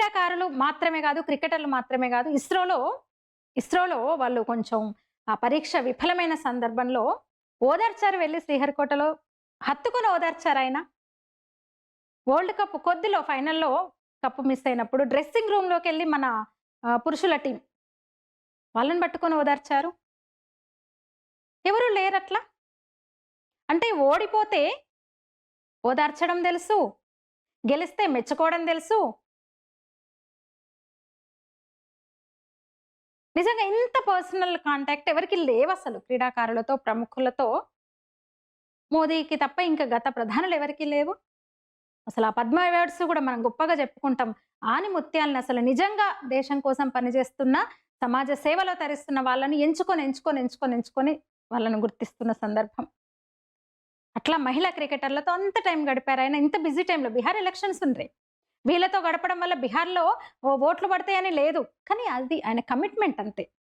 క్రీడాకారులు మాత్రమే కాదు క్రికెటర్లు మాత్రమే కాదు ఇస్రోలో ఇస్రోలో వాళ్ళు కొంచెం ఆ పరీక్ష విఫలమైన సందర్భంలో ఓదార్చారు వెళ్ళి శ్రీహరికోటలో. హత్తుకొని ఓదార్చారు ఆయన. వరల్డ్ కప్ కొద్దిలో ఫైనల్లో కప్పు మిస్ అయినప్పుడు డ్రెస్సింగ్ రూమ్లోకి వెళ్ళి మన పురుషుల టీం వాళ్ళని పట్టుకొని ఓదార్చారు. ఎవరు లేరు అట్లా? అంటే ఓడిపోతే ఓదార్చడం తెలుసు గెలిస్తే మెచ్చుకోవడం తెలుసు నిజంగా ఇంత పర్సనల్ కాంటాక్ట్ ఎవరికి లేవు అసలు క్రీడాకారులతో ప్రముఖులతో. మోదీకి తప్ప ఇంకా గత ప్రధానులు ఎవరికి లేవు. అసలు ఆ పద్మ అవార్డ్స్ కూడా మనం గొప్పగా చెప్పుకుంటాం. ఆని ముత్యాలను అసలు నిజంగా దేశం కోసం పనిచేస్తున్న సమాజ సేవలో తరిస్తున్న వాళ్ళని ఎంచుకొని ఎంచుకొని ఎంచుకొని ఎంచుకొని వాళ్ళని గుర్తిస్తున్న సందర్భం. అట్లా మహిళా క్రికెటర్లతో అంత టైం గడిపారు. ఆయన ఇంత బిజీ టైంలో బీహార్ ఎలక్షన్స్ ఉన్నాయి వీళ్ళతో గడపడం వల్ల బీహార్లో ఓ ఓట్లు పడతాయని లేదు. కానీ అది ఆయన కమిట్మెంట్ అంతే.